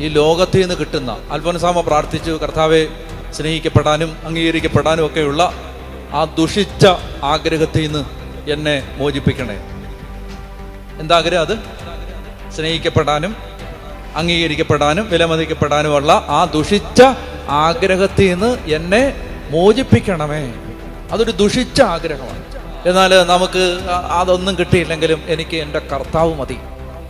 ഈ ലോകത്തിൽ നിന്ന് കിട്ടുന്ന അൽഫോൻസാമ പ്രാർത്ഥിച്ചു കർത്താവെ സ്നേഹിക്കപ്പെടാനും അംഗീകരിക്കപ്പെടാനും ഒക്കെയുള്ള ആ ദുഷിച്ച ആഗ്രഹത്തിൽ നിന്ന് എന്നെ മോചിപ്പിക്കണേ. എന്താഗ്രഹം അത്? സ്നേഹിക്കപ്പെടാനും അംഗീകരിക്കപ്പെടാനും വിലമതിക്കപ്പെടാനുമുള്ള ആ ദുഷിച്ച ആഗ്രഹത്തിൽ നിന്ന് എന്നെ മോചിപ്പിക്കണമേ. അതൊരു ദുഷിച്ച ആഗ്രഹമാണ്. എന്നാൽ നമുക്ക് അതൊന്നും കിട്ടിയില്ലെങ്കിലും എനിക്ക് എന്റെ കർത്താവ് മതി.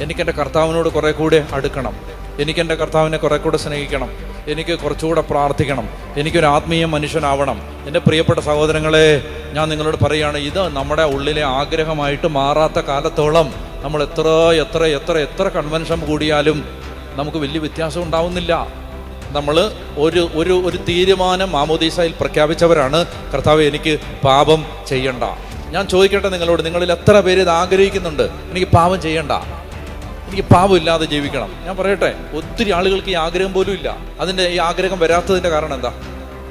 എനിക്ക് എന്റെ കർത്താവിനോട് കുറെ കൂടെ അടുക്കണം. എനിക്ക് എന്റെ കർത്താവിനെ കുറെ കൂടെ സ്നേഹിക്കണം. എനിക്ക് കുറച്ചുകൂടെ പ്രാർത്ഥിക്കണം. എനിക്കൊരു ആത്മീയ മനുഷ്യനാവണം. എന്റെ പ്രിയപ്പെട്ട സഹോദരങ്ങളെ ഞാൻ നിങ്ങളോട് പറയുകയാണ് ഇത് നമ്മുടെ ഉള്ളിലെ ആഗ്രഹമായിട്ട് മാറാത്ത കാലത്തോളം നമ്മൾ എത്ര എത്ര എത്ര എത്ര കൺവെൻഷൻ കൂടിയാലും നമുക്ക് വലിയ വ്യത്യാസം ഉണ്ടാവുന്നില്ല. നമ്മൾ ഒരു ഒരു ഒരു തീരുമാനം മാമോദീസയിൽ പ്രഖ്യാപിച്ചവരാണ്. കർത്താവ് എനിക്ക് പാപം ചെയ്യണ്ട. ഞാൻ ചോദിക്കട്ടെ നിങ്ങളോട് നിങ്ങളിൽ എത്ര പേര് ഇത് ആഗ്രഹിക്കുന്നുണ്ട്? എനിക്ക് പാപം ചെയ്യണ്ട. എനിക്ക് പാപം ഇല്ലാതെ ജീവിക്കണം. ഞാൻ പറയട്ടെ ഒത്തിരി ആളുകൾക്ക് ഈ ആഗ്രഹം പോലും ഇല്ല. അതിന്റെ ഈ ആഗ്രഹം വരാത്തതിന്റെ കാരണം എന്താ?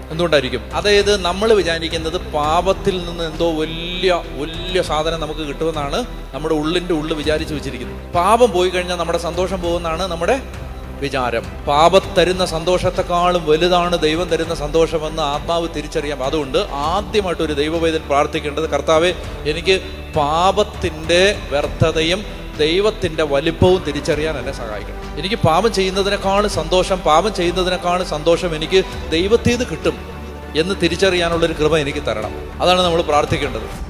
എന്തുകൊണ്ടായിരിക്കും? അതായത് നമ്മൾ വിചാരിക്കുന്നത് പാപത്തിൽ നിന്ന് എന്തോ വലിയ വലിയ സാധനം നമുക്ക് കിട്ടുമെന്നാണ് നമ്മുടെ ഉള്ളിന്റെ ഉള്ളിൽ വിചാരിച്ചു വെച്ചിരിക്കുന്നത്. പാപം പോയി കഴിഞ്ഞാൽ നമ്മുടെ സന്തോഷം പോകുന്നതാണ് നമ്മുടെ വിചാരം. പാപം തരുന്ന സന്തോഷത്തെക്കാളും വലുതാണ് ദൈവം തരുന്ന സന്തോഷമെന്ന് ആത്മാവ് തിരിച്ചറിയാം. അതുകൊണ്ട് ആദ്യമായിട്ട് ഒരു ദൈവവേദൻ പ്രാർത്ഥിക്കേണ്ടത് കർത്താവെ എനിക്ക് പാപത്തിന്റെ വ്യർത്ഥതയും ദൈവത്തിന്റെ വലിപ്പവും തിരിച്ചറിയാൻ എന്നെ സഹായിക്കണം. എനിക്ക് പാപം ചെയ്യുന്നതിനേക്കാൾ സന്തോഷം പാപം ചെയ്യുന്നതിനേക്കാൾ സന്തോഷം എനിക്ക് ദൈവത്തിൽ കിട്ടും എന്ന് തിരിച്ചറിയാനുള്ളൊരു കൃപ എനിക്ക് തരണം. അതാണ് നമ്മൾ പ്രാർത്ഥിക്കേണ്ടത്.